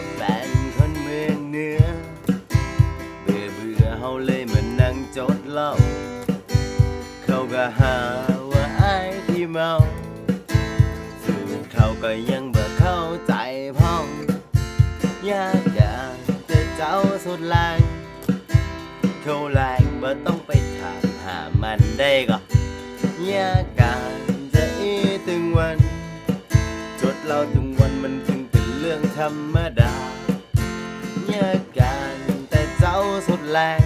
คนก็เป็นคนเมืองเหนือ เบื่อเบื่อเฮาเลยมานั่งจดเล่า เขาก็หาว่าไอ้ที่เมาสู่เขาก็ยังบ่เข้าใจพ้องอยากจะเจอเจ้าสุดแรงเขาแรงบ่ต้องไปถามหามันได้ก็ยาก รื่องธรรมดาอยากการแต่เจ้าสุดแรง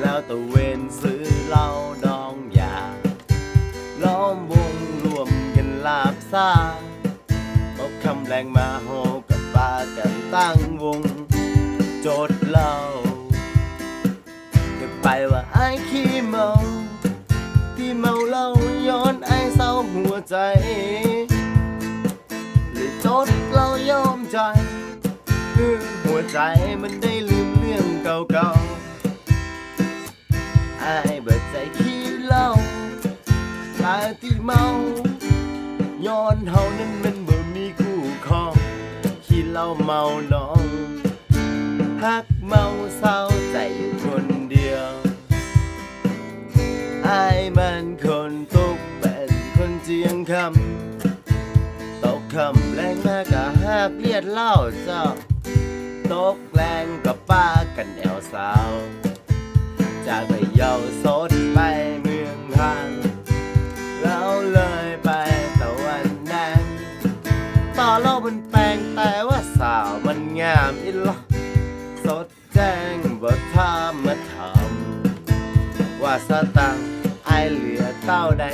แล้วตะเวนซื้อเหล้าดองยา ล้อมวงรวมกันลาบซาเอาคำแรงมาโหกับปากันตั้งวง โจดเหล้าก็ไปว่าไอ้ขี้เมา ที่เมาเหล้าย้อนไอ้เศร้าหัวใจ ใจมันได้ลืมเรื่องเก่าๆไอ้เบิดใจขี้เหล้าตาที่เมาย้อนเฮานั้นมันบ่มีคู่ครองขี้เหล้าเมาน้องฮักเมาเศร้าใจอยู่คนเดียวไอายมันคนตกเป็นคนเจียงคำตกคำแรงมากกะหักเลียดเล่าเจ้า ตกแรงกับป้ากันแอวสาว จากไปเยาสดไปเมืองพันแล้วเลยไปตะวันแดงต่อเราบนแปลงแต่ว่าสาวมันงามอีหลอสดแจ้งบ่ทามมาทำว่าสตังค์ไอเหลือเต้าใด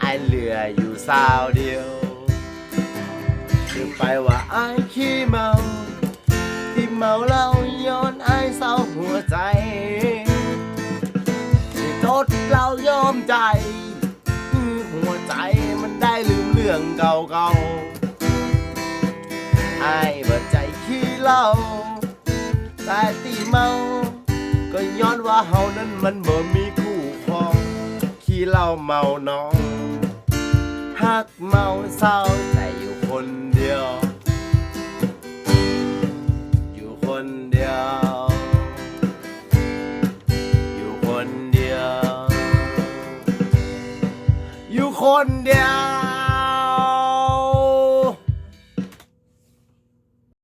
ไอเหลืออยู่สาวเดียว ถึงไปว่าไอายขี้เมา ที่เมาเหล้าย้อนไอายเศร้าหัวใจที่ตดเรายอมใจคือหัวใจมันได้ลืมเรื่องเก่าๆไอายบิดใจขี้เหล้าแต่ที่เมา ก็ย้อนว่าเฮานั้นมันบ่มีคู่ครองขี้เหล้าเมาน้องฮักเมาเศร้าแต่ 婆娘